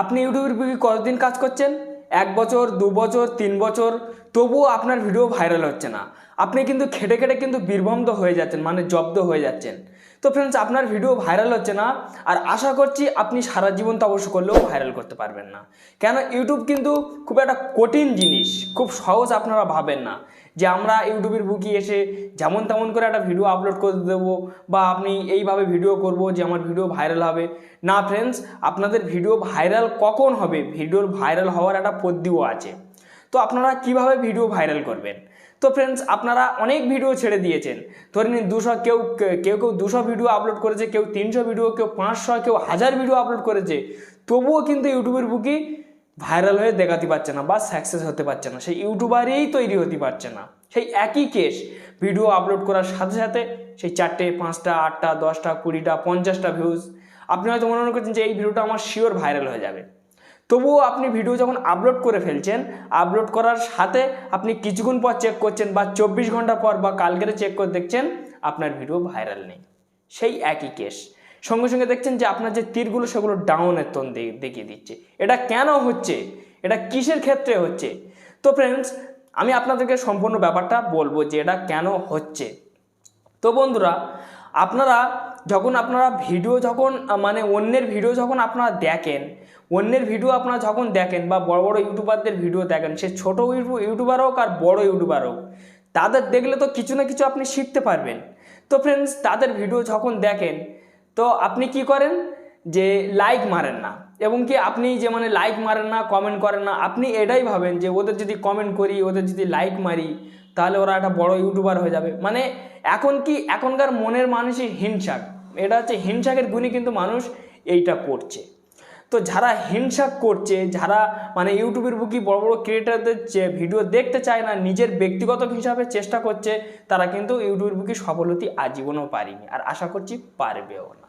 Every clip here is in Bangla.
আপনি ইউটিউবের বুকি কতদিন কাজ করছেন? এক বছর, দু বছর, তিন বছর? তবুও আপনার ভিডিও ভাইরাল হচ্ছে না। আপনি কিন্তু খেটে খেটে কিন্তু বীরভম্দ হয়ে যাচ্ছেন মানে জব্দ হয়ে যাচ্ছেন। তো ফ্রেন্ডস আপনার ভিডিও ভাইরাল হচ্ছে না, আর আশা করছি আপনি সারা জীবন তপস্য করলেও ভাইরাল করতে পারবেন না। কেন, ইউটিউব কিন্তু খুব একটা কঠিন জিনিস, খুব সহজ আপনারা ভাবেন না। যে আমরা ইউটিউবের বুকি এসে যেমন তেমন করে একটা ভিডিও আপলোড করে দেবো বা আপনি এইভাবে ভিডিও করব যে আমার ভিডিও ভাইরাল হবে। না ফ্রেন্ডস আপনাদের ভিডিও ভাইরাল কখন হবে? ভিডিওর ভাইরাল হওয়ার একটা পদ্ধতিও আছে। তো আপনারা কীভাবে ভিডিও ভাইরাল করবেন? তো ফ্রেন্ডস আপনারা অনেক ভিডিও ছেড়ে দিয়েছেন। ধরে নিন দুশো কেউ কেউ কেউ দুশো ভিডিও আপলোড করেছে, কেউ তিনশো ভিডিও কেউ পাঁচশো, কেউ হাজার ভিডিও আপলোড করেছে। তবুও কিন্তু ইউটিউবের বুকি ভাইরাল হয়ে দেখাতে পারছে না বা সাকসেস হতে পারছে না। সেই ইউটিউবারেই তৈরি হতে পারছে না। সেই একই কেস ভিডিও আপলোড করার সাথে সাথে সেই চারটে, পাঁচটা, আটটা, দশটা, কুড়িটা, পঞ্চাশটা ভিউজ আপনি হয়তো মনে মনে করছেন যে এই ভিডিওটা আমার শিওর ভাইরাল হয়ে যাবে। তবুও আপনি ভিডিও যখন আপলোড করে ফেলছেন আপলোড করার সাথে আপনি কিছুক্ষণ পর চেক করছেন বা চব্বিশ ঘণ্টা পর বা কালকেরে চেক করে দেখছেন, আপনার ভিডিও ভাইরাল নেই। সেই একই কেস সঙ্গে সঙ্গে দেখছেন যে আপনার যে তীরগুলো সেগুলো ডাউনের টোন দেখিয়ে দিচ্ছে। এটা কেন হচ্ছে? এটা কিসের ক্ষেত্রে হচ্ছে? তো ফ্রেন্ডস আমি আপনাদেরকে সম্পূর্ণ ব্যাপারটা বলব যে এটা কেন হচ্ছে? তো বন্ধুরা, আপনারা যখন আপনারা ভিডিও যখন মানে অন্যের ভিডিও যখন আপনারা দেখেন, অন্যের ভিডিও আপনারা যখন দেখেন বা বড় বড় ইউটিউবারদের ভিডিও দেখেন, সে ছোটো ইউটিউবার হোক আর বড় ইউটিউবার হোক, তাদের দেখলে তো কিছু না কিছু আপনি শিখতে পারবেন। তো ফ্রেন্ডস তাদের ভিডিও যখন দেখেন তো আপনি কি করেন? যে লাইক মারেন না। এবং কি আপনি যে মানে লাইক মারেন না কমেন্ট করেন না, আপনি এটাই ভাবেন যে ওদের যদি কমেন্ট করি, ওদের যদি লাইক মারি, তাহলে ওরা একটা বড় ইউটিউবার হয়ে যাবে। মানে এখন কি এখনকার মনের মানুষই হিংসাক। এটা হচ্ছে হিংসাকের গুণই কিন্তু মানুষ এইটা করছে। তো যারা হিংসা করছে, যারা মানে ইউটিউবের বুকি বড় বড় ক্রিয়েটারদের যে ভিডিও দেখতে চায় না, নিজের ব্যক্তিগত হিসাবে চেষ্টা করছে, তারা কিন্তু ইউটিউবের বুকি সফল হতে আজীবনও পারিনি। আর আশা করছি পারবেও না।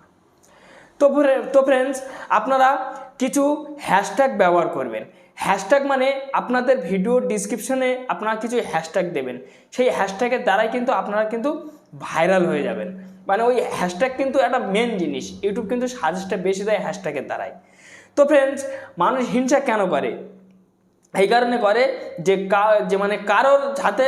তো তো ফ্রেন্ডস আপনারা কিছু হ্যাশট্যাগ ব্যবহার করবেন। হ্যাশট্যাগ মানে আপনাদের ভিডিও ডিসক্রিপশনে আপনারা কিছু হ্যাশট্যাগ দেবেন। সেই হ্যাশট্যাগের দ্বারাই কিন্তু আপনারা কিন্তু ভাইরাল হয়ে যাবেন। মানে ওই হ্যাশট্যাগ কিন্তু একটা মেন জিনিস। ইউটিউব কিন্তু সাজেস্টটা বেশি দেয় হ্যাশট্যাগের দ্বারাই। তো ফ্রেন্ডস মানুষ হিংসা কেন করে? এই কারণে করে যে কা, যে মানে কারোর যাতে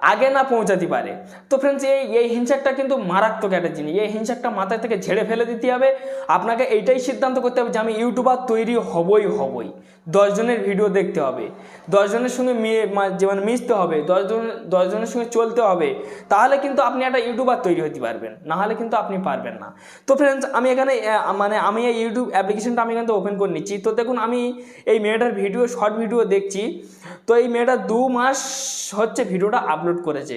আগে না পৌঁছাতে পারে। তো ফ্রেন্ডস এই এই হিংসাকটা কিন্তু মারাত্মক একটা জিনিস। এই হিংসাকটা মাথায় থেকে ঝেড়ে ফেলে দিতে হবে। আপনাকে এইটাই সিদ্ধান্ত করতে হবে যে আমি ইউটিউবার তৈরি হবই হবই। দশজনের ভিডিও দেখতে হবে। দশজনের সঙ্গে মিয়ে, মা- যে মানে মিশতে হবে। দশজন দশজনের সঙ্গে চলতে হবে। তাহলে কিন্তু আপনি একটা ইউটিউবার তৈরি হতে পারবেন। নাহলে কিন্তু আপনি পারবেন না। তো ফ্রেন্ডস আমি এখানে মানে আমি এই ইউটিউব অ্যাপ্লিকেশনটা আমি থেকে ওপেন করে নিচ্ছি। তো দেখুন, আমি এই মেয়েটার ভিডিও শর্ট ভিডিও দেখছি। তো এই মেয়েটা দু মাস হচ্ছে ভিডিওটা আপলোড করেছে।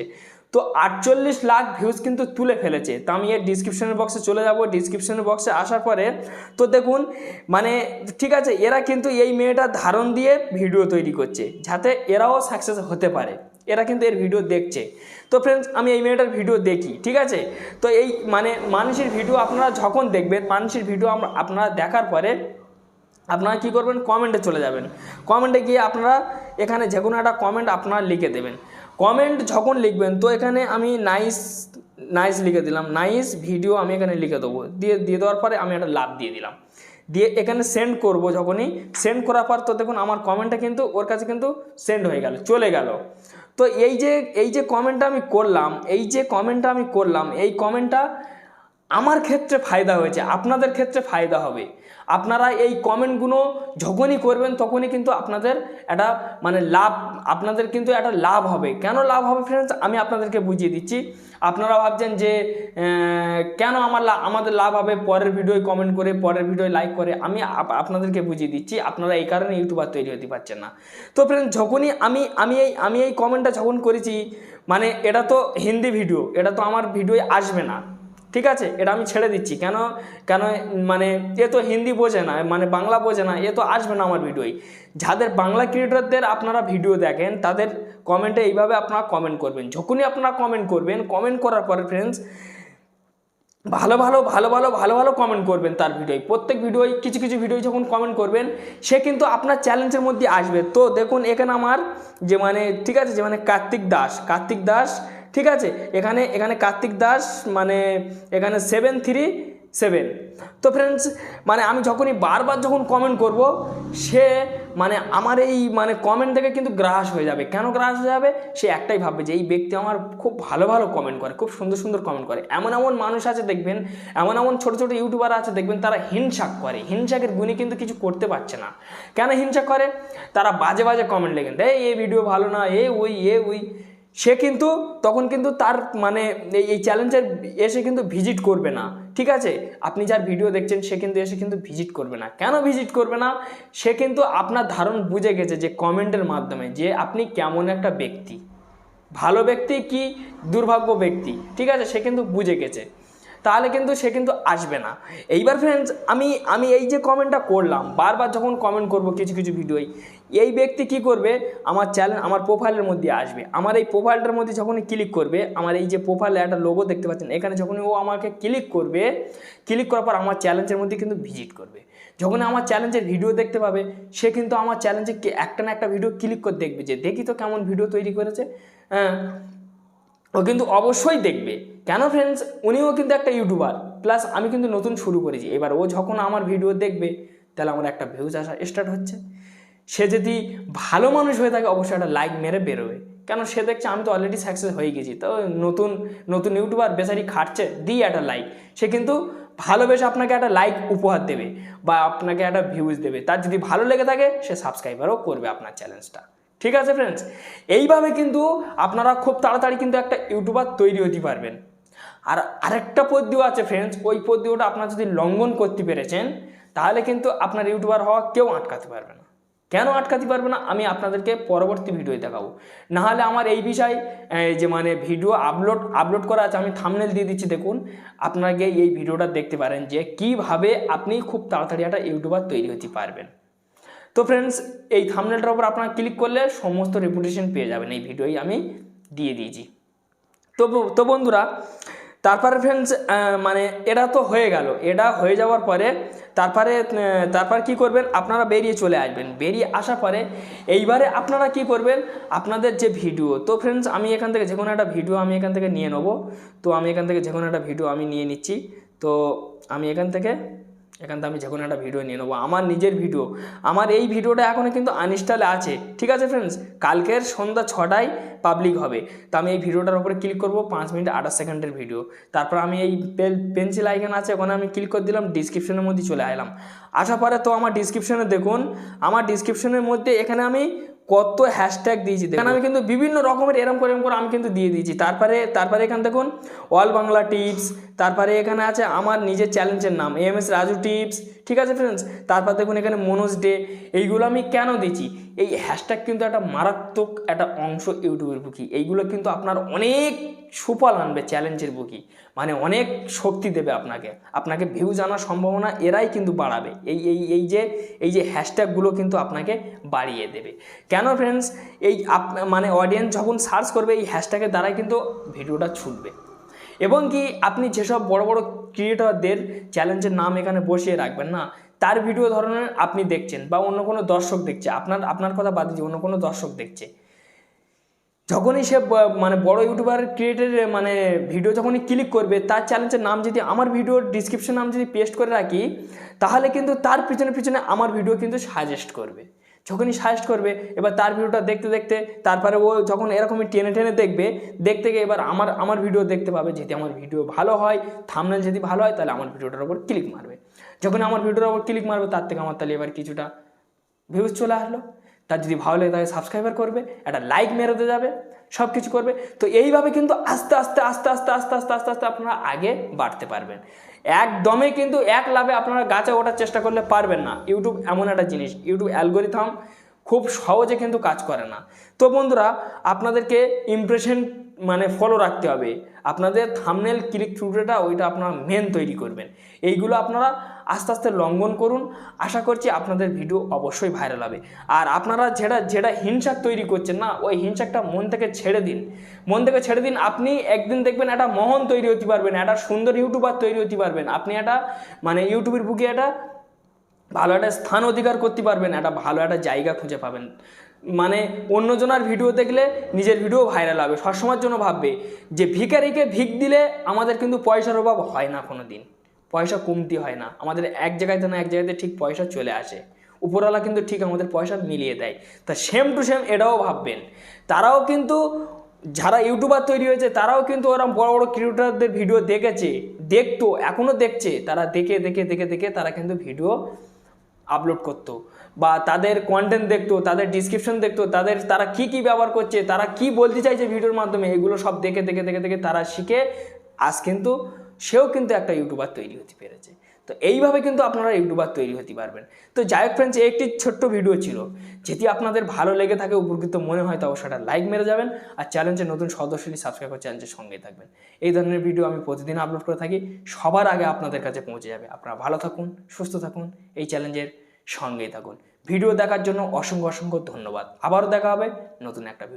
তো আটচল্লিশ লাখ ভিউজ কিন্তু তুলে ফেলেছে। তো আমি এর ডিসক্রিপশনের বক্সে চলে যাব। ডিসক্রিপশনের বক্সে আসার পরে তো দেখুন মানে ঠিক আছে, এরা কিন্তু এই মেয়েটার ধারণ দিয়ে ভিডিও তৈরি করছে, যাতে এরাও সাকসেস হতে পারে। এরা কিন্তু এর ভিডিও দেখছে। তো ফ্রেন্ডস আমি এই মেয়েটার ভিডিও দেখি, ঠিক আছে? তো এই মানে মানুষের ভিডিও আপনারা যখন দেখবেন, মানুষের ভিডিও আপনারা দেখার পরে আপনারা কী করবেন? কমেন্টে চলে যাবেন। কমেন্টে গিয়ে আপনারা এখানে যে কোনো একটা কমেন্ট আপনারা লিখে দেবেন। কমেন্ট যখন লিখবেন, তো এখানে আমি নাইস নাইস লিখে দিলাম। নাইস ভিডিও আমি এখানে লিখে দেবো। দিয়ে দিয়ে দেওয়ার পরে আমি একটা লাভ দিয়ে দিলাম। দিয়ে এখানে সেন্ড করব যখনই। সেন্ড করার পর তো দেখুন আমার কমেন্টটা কিন্তু, ওর কাছে কিন্তু সেন্ড হয়ে গেল, চলে গেল। তো এই যে এই যে কমেন্টটা আমি করলাম, এই যে কমেন্টটা আমি করলাম, এই কমেন্টটা আমার ক্ষেত্রে ফায়দা হয়েছে, আপনাদের ক্ষেত্রে ফায়দা হবে। আপনারা এই কমেন্টগুলো যখনই করবেন তখনই কিন্তু আপনাদের একটা মানে লাভ, আপনাদের কিন্তু একটা লাভ হবে। কেন লাভ হবে ফ্রেন্ডস আমি আপনাদেরকে বুঝিয়ে দিচ্ছি। আপনারা ভাবছেন যে কেন আমার আমাদের লাভ হবে? পরের ভিডিওয় কমেন্ট করে, পরের ভিডিওয় লাইক করে। আমি আপনাদেরকে বুঝিয়ে দিচ্ছি। আপনারা এই কারণে ইউটিউবার তৈরি হতে পারছেন না। তো ফ্রেন্ড যখনই আমি আমি এই আমি এই কমেন্টটা যখন করেছি মানে এটা তো হিন্দি ভিডিও এটা তো আমার ভিডিওয় আসবে না। ঠিক আছে? এটা আমি ছেড়ে দিচ্ছি। কেন? কেন মানে এ তো হিন্দি বোঝে না মানে বাংলা বোঝে না, এ তো আসবে না আমার ভিডিওই। যাদের বাংলা ক্রিয়েটরদের আপনারা ভিডিও দেখেন, তাদের কমেন্টে এইভাবে আপনারা কমেন্ট করবেন। যখনই আপনারা কমেন্ট করবেন কমেন্ট করার পরে ফ্রেন্ডস ভালো ভালো ভালো ভালো ভালো ভালো কমেন্ট করবেন তার ভিডিওয় প্রত্যেক ভিডিওয় কিছু কিছু ভিডিও যখন কমেন্ট করবেন, সে কিন্তু আপনার চ্যালেঞ্জের মধ্যে আসবে। তো দেখুন এখানে আমার যে মানে ঠিক আছে? যে মানে কার্তিক দাস কার্তিক দাস ঠিক আছে? এখানে এখানে কার্তিক দাস মানে এখানে সেভেন থ্রি সেভেন তো ফ্রেন্ডস মানে আমি যখনই বারবার যখন কমেন্ট করব, সে মানে আমার এই মানে কমেন্ট থেকে কিন্তু গ্রাস হয়ে যাবে। কেন গ্রাস হয়ে যাবে? সে একটাই ভাববে যে এই ব্যক্তি আমার খুব ভালো ভালো কমেন্ট করে, খুব সুন্দর সুন্দর কমেন্ট করে। এমন এমন মানুষ আছে দেখবেন, এমন এমন ছোটো ছোটো ইউটিউবার আছে দেখবেন, তারা হিংসাক করে। হিংসাকের গুণে কিন্তু কিছু করতে পারছে না। কেন হিংসা করে? তারা বাজে বাজে কমেন্ট লেখেন এই এই ভিডিও ভালো না এ ওই এ ওই। সে কিন্তু, তখন কিন্তু তার মানে এই- চ্যালেঞ্জের এসে কিন্তু ভিজিট করবে না। ঠিক আছে? আপনি যার ভিডিও দেখছেন, সে কিন্তু এসে কিন্তু ভিজিট করবে না। কেন ভিজিট করবে না? সে কিন্তু আপনার ধারণ বুঝে গেছে যে কমেন্টের মাধ্যমে যে আপনি কেমন একটা ব্যক্তি। ভালো ব্যক্তি কি? দুর্ভাগ্য ব্যক্তি। ঠিক আছে? সে কিন্তু বুঝে গেছে। তাহলে কিন্তু সে কিন্তু আসবে না। এইবার ফ্রেন্ডস আমি আমি এই যে কমেন্টটা করলাম, বারবার যখন কমেন্ট করব কিছু কিছু ভিডিওই এই ব্যক্তি কি করবে? আমার চ্যানেল আমার প্রোফাইলের মধ্যে আসবে। আমার এই প্রোফাইলটার মধ্যে যখনই ক্লিক করবে, আমার এই যে প্রোফাইলে একটা লোগো দেখতে পাচ্ছেন, এখানে যখনই ও আমাকে ক্লিক করবে ক্লিক করার পর আমার চ্যালেঞ্জের মধ্যে কিন্তু ভিজিট করবে। যখন আমার চ্যালেঞ্জের ভিডিও দেখতে পাবে, সে কিন্তু আমার চ্যালেঞ্জে একটা না একটা ভিডিও ক্লিক করে দেখবে যে, দেখি তো কেমন ভিডিও তৈরি করেছে। হ্যাঁ ও কিন্তু অবশ্যই দেখবে। কেন ফ্রেন্ডস উনিও কিন্তু একটা ইউটিউবার প্লাস আমি কিন্তু নতুন শুরু করেছি। এবার ও যখন আমার ভিডিও দেখবে, তাহলে আমার একটা ভিউজ আসা স্টার্ট হচ্ছে। সে যদি ভালো মানুষ হয়ে থাকে, অবশ্যই একটা লাইক মেরে বেরোবে। কেন? সে দেখছে আমি তো অলরেডি সাকসেস হয়ে গেছি। তো নতুন নতুন ইউটিউবার বেচারি খাটছে দিই একটা লাইক সে কিন্তু ভালোবেসে আপনাকে একটা লাইক উপহার দেবে, বা আপনাকে একটা ভিউজ দেবে। তার যদি ভালো লেগে থাকে, সে সাবস্ক্রাইবারও করবে আপনার চ্যালেঞ্জটা ঠিক আছে ফ্রেন্ডস এইভাবে কিন্তু আপনারা খুব তাড়াতাড়ি কিন্তু একটা ইউটিউবার তৈরি হতে পারবেন। আর আরেকটা পদ্য আছে ফ্রেন্ডস ওই পদ্যটা আপনার যদি লঙ্ঘন করতে পেরেছেন, তাহলে কিন্তু আপনার ইউটিউবার হওয়া কেউ আটকাতে পারবে না। কেন আটকাতে পারবে না? আমি আপনাদেরকে পরবর্তী ভিডিওয় দেখাবো। নাহলে আমার এই বিষয় যে মানে ভিডিও আপলোড আপলোড করা আছে, আমি থামনেল দিয়ে দিচ্ছি, দেখুন। আপনাকে এই ভিডিওটা দেখতে পারেন যে কীভাবে আপনি খুব তাড়াতাড়ি একটা ইউটিউবার তৈরি হতে পারবেন। তো ফ্রেন্ডস এই থামনেলটার উপর আপনারা ক্লিক করলে সমস্ত রেপুটেশন পেয়ে যাবেন এই ভিডিওই আমি দিয়ে দিয়েছি। তো তো বন্ধুরা, তারপরে ফ্রেন্ডস মানে এটা তো হয়ে গেল। এটা হয়ে যাওয়ার পরে তারপরে তারপর কি করবেন? আপনারা বেরিয়ে চলে আসবেন। বেরিয়ে আসার পরে এইবারে আপনারা কি করবেন? আপনাদের যে ভিডিও তো ফ্রেন্ডস আমি এখান থেকে যে কোনো একটা ভিডিও আমি এখান থেকে নিয়ে নেব। তো আমি এখান থেকে যে কোনো একটা ভিডিও আমি নিয়ে নিচ্ছি। তো আমি এখান থেকে এখান থেকে আমি যে কোনো একটা ভিডিও নিয়ে নেব। আমার নিজের ভিডিও আমার এই ভিডিওটা এখনও কিন্তু আনইনস্টলে আছে। ঠিক আছে ফ্রেন্ডস কালকের সন্ধ্যা ছটায় পাবলিক হবে। তো আমি এই ভিডিওটার উপরে ক্লিক করব পাঁচ মিনিট আঠাশ সেকেন্ডের ভিডিও তারপর আমি এই পেন্সিল আইকন আছে, ওখানে আমি ক্লিক করে দিলাম ডিসক্রিপশনের মধ্যে চলে এলাম আসার পরে তো আমার ডিসক্রিপশনে দেখুন, আমার ডিসক্রিপশনের মধ্যে এখানে আমি কত হ্যাশট্যাগ দিয়েছি দেখেন। আমি কিন্তু বিভিন্ন রকমের এরম করে এরম করে আমি কিন্তু দিয়ে দিয়েছি। তারপরে তারপরে এখানে দেখুন অল বাংলা টিপস তারপরে এখানে আছে আমার নিজের চ্যালেঞ্জের নাম এম এস রাজু টিপস ঠিক আছে ফ্রেন্ডস তারপর দেখুন এখানে মনোজ ডে এইগুলো আমি কেন দিচ্ছি এই হ্যাশট্যাগ কিন্তু একটা মারাত্মক একটা অংশ ইউটিউবের বুকি। এইগুলো কিন্তু আপনার অনেক সুফল আনবে চ্যালেঞ্জের বুকি। মানে অনেক শক্তি দেবে আপনাকে। আপনাকে ভিউ জানার সম্ভাবনা এরাই কিন্তু বাড়াবে। এই এই এই যে এই যে হ্যাশট্যাগুলো কিন্তু আপনাকে বাড়িয়ে দেবে। কেন ফ্রেন্ডস এই আপ মানে অডিয়েন্স যখন সার্চ করবে, এই হ্যাশট্যাগের দ্বারাই কিন্তু ভিডিওটা ছুটবে। এবং কি আপনি যেসব বড় বড় ক্রিয়েটরদের চ্যালেঞ্জের নাম এখানে বসিয়ে রাখবেন না? তার ভিডিও ধরনের আপনি দেখছেন বা অন্য কোনো দর্শক দেখছে, আপনার আপনার কথা বাদ দিয়ে অন্য কোনো দর্শক দেখছে। যখনই সে মানে বড় ইউটিউবার ক্রিয়েটের মানে ভিডিও যখনই ক্লিক করবে, তার চ্যালেঞ্জের নাম যদি আমার ভিডিওর ডিসক্রিপশন নাম যদি পেস্ট করে রাখি, তাহলে কিন্তু তার পিছনে পিছনে আমার ভিডিও কিন্তু সাজেস্ট করবে। যখনই সাজেস্ট করবে, এবার তার ভিডিওটা দেখতে দেখতে, তারপরে ও যখন এরকমই টেনে টেনে দেখবে, দেখতে গিয়ে এবার আমার আমার ভিডিও দেখতে পাবে, যদি আমার ভিডিও ভালো হয় থামনেল যদি ভালো হয়, তাহলে আমার ভিডিওটার উপর ক্লিক মারবে। যখন আমার ভিডিওর উপর ক্লিক মারবে, তার থেকে আমার তাহলে এবার কিছুটা ভিউজ চলে আসলো। তার যদি ভালো লাগে তাকে সাবস্ক্রাইবার করবে, একটা লাইক মেরে দিয়ে যাবে সব কিছু করবে। তো এইভাবে কিন্তু আস্তে আস্তে আস্তে আস্তে আস্তে আস্তে আস্তে আস্তে আপনারা আগে বাড়তে পারবেন। একদমই কিন্তু এক লাভে আপনারা গাছে ওঠার চেষ্টা করলে পারবেন না। ইউটিউব এমন একটা জিনিস ইউটিউব অ্যালগোরিথাম খুব সহজে কিন্তু কাজ করে না। তো বন্ধুরা, আপনাদেরকে ইমপ্রেশন মানে ফলো রাখতে হবে। আপনাদের থামনেল ক্লিক থ্রুটা ওইটা আপনারা মেন তৈরি করবেন। এইগুলো আপনারা আস্তে আস্তে লঙ্ঘন করুন। আশা করছি আপনাদের ভিডিও অবশ্যই ভাইরাল হবে। আর আপনারা যেটা যেটা হিংসাক তৈরি করছেন না, ওই হিংসাকটা মন থেকে ছেড়ে দিন। মন থেকে ছেড়ে দিন, আপনি একদিন দেখবেন একটা মহন তৈরি হতে পারবেন, একটা সুন্দর ইউটিউবার তৈরি হতে পারবেন। আপনি একটা মানে ইউটিউবের বুকে একটা ভালো একটা স্থান অধিকার করতে পারবেন, একটা ভালো একটা জায়গা খুঁজে পাবেন। মানে অন্যজনার ভিডিও দেখলে নিজের ভিডিও ভাইরাল হবে। সবসময়ের জন্য ভাববে যে ভিখারিকে ভিক দিলে আমাদের কিন্তু পয়সার অভাব হয় না কোনো দিন পয়সা কমতি হয় না। আমাদের এক জায়গাতে না এক জায়গাতে ঠিক পয়সা চলে আসে। উপরওয়ালা কিন্তু ঠিক আমাদের পয়সা মিলিয়ে দেয়। তা সেম টু সেম এটাও ভাববেন। তারাও কিন্তু যারা ইউটিউবার তৈরি হয়েছে, তারাও কিন্তু ওরকম বড় বড় ক্রিয়েটারদের ভিডিও দেখেছে, দেখতো এখনও দেখছে। তারা দেখে দেখে দেখে দেখে তারা কিন্তু ভিডিও আপলোড করতো। বা তাদের কন্টেন্ট দেখতো, তাদের ডিসক্রিপশন দেখতো, তাদের তারা কি কি ব্যবহার করছে, তারা কি বলতে চাইছে ভিডিওর মাধ্যমে, এগুলো সব দেখে দেখে দেখে দেখে তারা শিখে আজ কিন্তু সেও কিন্তু একটা ইউটিউবার তৈরি হতে পেরেছে। তো এইভাবে কিন্তু আপনারা ইউটিউবার তৈরি হতে পারবেন। তো যাই হোক ফ্রেন্ডস একটি ছোট্ট ভিডিও ছিল। যেটি আপনাদের ভালো লেগে থাকে, উপকৃত মনে হয় তো অবশ্যই লাইক মেরে যাবেন আর চ্যানেলের নতুন সদস্যটি সাবস্ক্রাইব করে চ্যানেলের সঙ্গেই থাকবেন। এই ধরনের ভিডিও আমি প্রতিদিন আপলোড করে থাকি। সবার আগে আপনাদের কাছে পৌঁছে যাবে। আপনারা ভালো থাকুন, সুস্থ থাকুন, এই চ্যালেঞ্জের সঙ্গেই থাকুন। ভিডিও দেখার জন্য অসংখ্য অসংখ্য ধন্যবাদ। আবারও দেখা হবে নতুন একটা ভিডিও